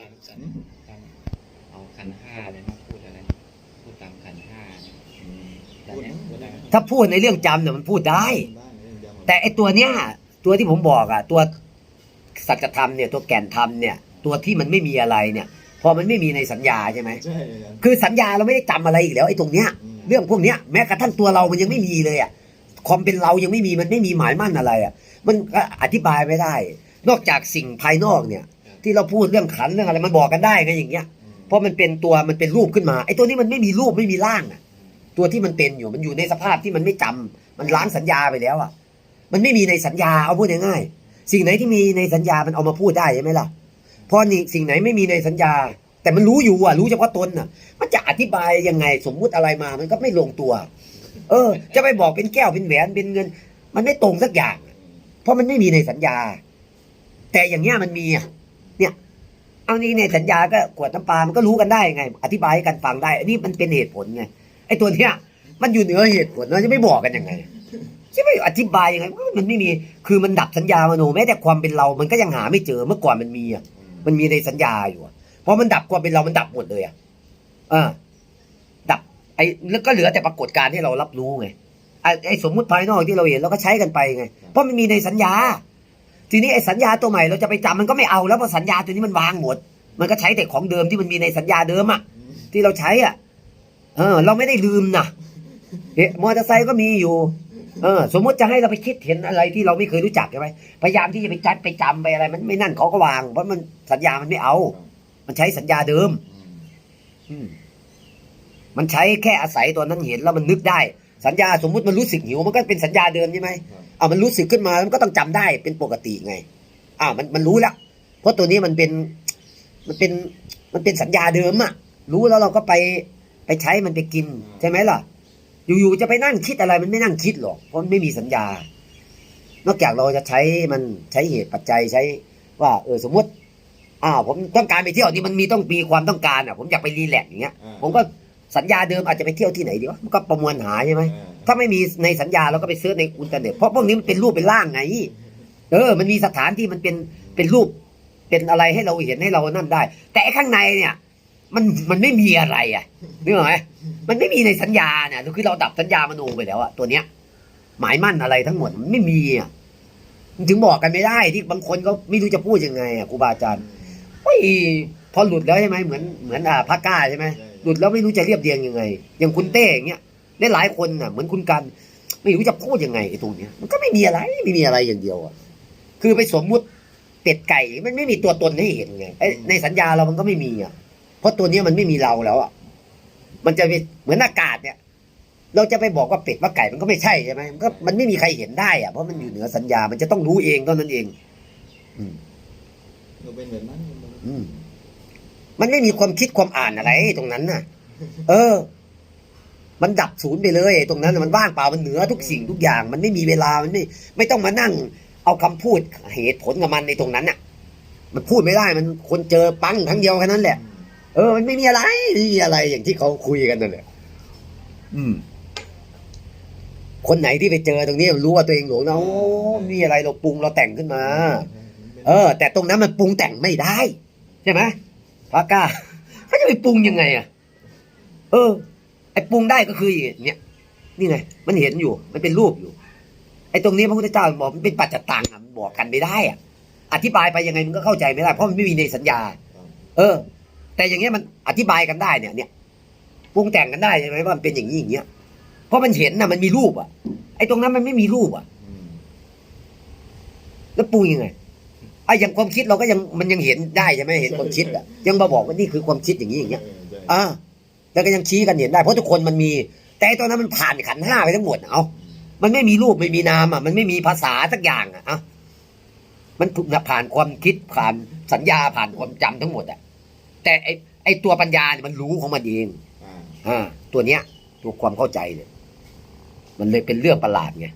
ตามขันตามเอาขันห้าเลยมาพูดอะไรนะพูดตามขันห้าเนี่ยแต่เนี้ยพูดอะไรนะถ้าพูดในเรื่องจำเนี่ยมันพูดได้ได้เรื่องจำแต่ไอตัวเนี้ยตัวที่ผมบอกอะตัวสัจธรรมเนี่ยตัวแก่นธรรมเนี่ย ตัวที่มันไม่มีอะไรเนี่ย พอมันไม่มีในสัญญาใช่ไหมใช่อาจารย์คือสัญญาเราไม่ได้จำอะไรอีกแล้วไอ้ตรงเนี้ยอืมเรื่องพวกเนี้ยแม้กระทั่งตัวเรามันยังไม่มีเลยอะความเป็นเรายังไม่มีมันไม่มีหมายมั่นอะไรอะมันก็อธิบายไม่ได้ นอกจากสิ่งภายนอกเนี่ย ที่เราพูดเรื่องขันเรื่องอะไรมันบอกกันได้ไงอย่างเงี้ย เพราะมันเป็นตัวมันเป็นรูปขึ้นมาไอ้ตัวนี้มันไม่มีรูปไม่มีร่างอะตัวที่มันเป็นอยู่มันอยู่ในสภาพที่มันไม่จำมันล้างสัญญาไปแล้วอะมันไม่มีในสัญญาเอาพูดง่ายๆสิ่งไหนที่มีในสัญญามันเอามาพูดได้ใช่ไหมล่ะเพราะนี่สิ่งไหนไม่มีในสัญญา แต่มันรู้อยู่อะรู้เฉพาะตนอะมันจะอธิบายยังไงสมมุติอะไรมา มันก็ไม่ลงตัว เออ จะไปบอกเป็นแก้วเป็นแหวนเป็นเงิน มันไม่ตรงสักอย่างอะเพราะมันไม่มีในสัญญา แต่อย่างเงี้ยมันมีอะ เนี่เอานี่ในสัญญาก็กวดน้ำปลามันก็รู้กันได้ไง อธิบายให้กันฟังได้อันนี้มันเป็นเหตุผลไงไอ้ตัวเนี้ยมันอยู่เหนือเหตุผลเราจะไม่บอกกันยังไงจะไม่อธิบายยังไงมันไม่มีคือมันดับสัญญามโนแม้แต่ความเป็นเรา มันก็ยังหาไม่เจอเมื่อก่อนมันมีอะมันมีในสัญญาอยู่อะพอมันดับความเป็นเรามันดับหมดเลยอะอ่าดับไอ้แล้วก็เหลือแต่ปรากฏการณ์ที่เรารับรู้ไงไอ้ไอ้สมมุติภายนอกที่เราเห็นเราก็ใช้กันไปไง เพราะมันมีในสัญญา ทีนี้ไอ้สัญญาตัวใหม่เราจะไปจำมันก็ไม่เอาแล้วเพราะสัญญาตัวนี้มันวางหมด มันก็ใช้แต่ของเดิมที่มันมีในสัญญาเดิมอะที่เราใช้อะ เออ เราไม่ได้ลืมนะเอ๊ะมอเตอร์ไซค์ก็มีอยู่ เออ สมมติจะให้เราไปคิดเห็นอะไรที่เราไม่เคยรู้จักใช่ไหมพยายามที่จะไปจัดไปจำไปอะไร มันไม่นั่นเขาก็วาง เพราะมันสัญญามันไม่เอา มันใช้สัญญาเดิม อืมมันใช้แค่อาศัยตัวนั้นเห็นแล้วมันนึกได้ สัญญาสมมุติมันรู้สึกหิวมันก็เป็นสัญญาเดิมใช่ไหมครับ อ่ามันรู้สึกขึ้นมามันก็ต้องจำได้เป็นปกติไงอ่ามันมันรู้แล้ว เพราะตัวนี้มันเป็นมันเป็นมันเป็นสัญญาเดิมอะรู้แล้วเราก็ไปไปใช้มันไปกินใช่ไหมล่ะ อยู่ๆจะไปนั่งคิดอะไรมันไม่นั่งคิดหรอกเพราะมันไม่มีสัญญา นอกจากเราจะใช้มันใช้เหตุปัจจัยใช้ว่า เออสมมติอ้าวผมต้องการไปเที่ยวนี่มันมีต้องมีความต้องการอะ ผมอยากไปรีแลกซ์อย่างเงี้ยอ่าผมก็สัญญาเดิมอาจจะไปเที่ยวที่ไหนดีวะมันก็ประมวลหาใช่ไหมอ่า ถ้าไม่มีในสัญญาเราก็ไปเสิร์ชในอินเทอร์เน็ตเพราะพวกนี้มันเป็นรูปเป็นร่างไง เออ มันมีสถานที่มันเป็นเป็นรูปเป็นอะไรให้เราเห็นให้เรานั่นได้ แต่ข้างในเนี่ยมันมันไม่มีอะไรอะนึกออกไหมมันไม่มีในสัญญาเนี่ยคือเราดับสัญญามโนไปแล้วอะตัวเนี้ย หมายมั่นอะไรทั้งหมดมันไม่มีอะมันถึงบอกกันไม่ได้ที่บางคนก็ไม่รู้จะพูดยังไงอะครูบาอาจารย์เฮ้ยพอหลุดแล้วใช่ไหมเหมือนเหมือนอ่าพระก้าใช่ไหมหลุดแล้วไม่รู้จะเรียบเรียงยังไง อย่างคุณเต้อย่างเงี้ย ได้หลายคนน่ะเหมือนคุณกัน ไม่รู้จะพูดยังไงไอ้ตรงเนี้ยมันก็ไม่มีอะไรไม่มีอะไรอย่างเดียวอะคือไปสมมุติเป็ดไก่มันไม่มีตัวตนให้เห็นไงไอ้ในสัญญาเรามันก็ไม่มีอะเพราะตัวเนี้ยมันไม่มีเราแล้วอะมันจะเป็นเหมือนอากาศเนี่ย เราจะไปบอกว่าเป็ดว่าไก่มันก็ไม่ใช่ใช่ไหมมันก็มันไม่มีใครเห็นได้อะเพราะมันอยู่เหนือสัญญา มันจะต้องรู้เองเท่านั้นเอง อืมเราเป็นแบบนั้นอืมมันไม่มีความคิดความอ่านอะไรตรงนั้นน่ะ เออ มันดับศูนย์ไปเลย ตรงนั้นน่ะมันว่างเปล่ามันเหนือทุกสิ่งทุกอย่าง มันไม่มีเวลามันไม่ไม่ต้องมานั่ง เอาคำพูดเหตุผลกับมันในตรงนั้นน่ะ มันพูดไม่ได้มันคนเจอปังครั้งเดียวแค่นั้นแหละ เออ มันไม่มีอะไรไม่มีอะไรอย่างที่เขาคุยกันนั่นแหละอืม คนไหนที่ไปเจอตรงนี้รู้ว่าตัวเองหลงนะโอ้มีอะไรเราปรุงเราแต่งขึ้นมา เออ แต่ตรงนั้นมันปรุงแต่งไม่ได้ใช่ไหมพระกล้าเขาจะไปปรุงยังไงอะ เออ ไอ้ปรุงได้ก็คืออย่างเนี่ยนี่ไง มันเห็นอยู่ มันเป็นรูปอยู่ ไอ้ตรงนี้พระพุทธเจ้าบอกมันเป็นปัจจตังอะมันบอกกันไม่ได้อะ อธิบายไปยังไงมันก็เข้าใจไม่ได้ เพราะมันไม่มีในสัญญา เออ แต่อย่างเงี้ยมันอธิบายกันได้เนี่ย เนี่ยปรุงแต่งกันได้ใช่ไหมว่ามันเป็นอย่างนี้อย่างเงี้ย เพราะมันเห็นนะมันมีรูปอะ ไอ้ตรงนั้นมันไม่มีรูปอะ แล้วปรุงยังไงไอ้อย่างความคิดเราก็ยังมันยังเห็นได้ใช่ไหมเห็นความคิดอะ ยังมาบอกว่านี่คือความคิดอย่างนี้อย่างเงี้ย อ่า แล้วก็ยังชี้กันเห็นได้เพราะทุกคนมันมี แต่ไอ้ตอนนั้นมันผ่านขันธ์ห้าไปทั้งหมดอะเอามันไม่มีรูปไม่มีนามอะ มันไม่มีภาษาสักอย่างอะเอามันถูกผ่านความคิดผ่านสัญญาผ่านความจำทั้งหมดอะแต่ไอ้ไอ้ตัวปัญญาเนี่ยมันรู้ของมันเองอ่าตัวเนี้ย ตัวความเข้าใจเนี่ยมันเลยเป็นเรื่องประหลาดไง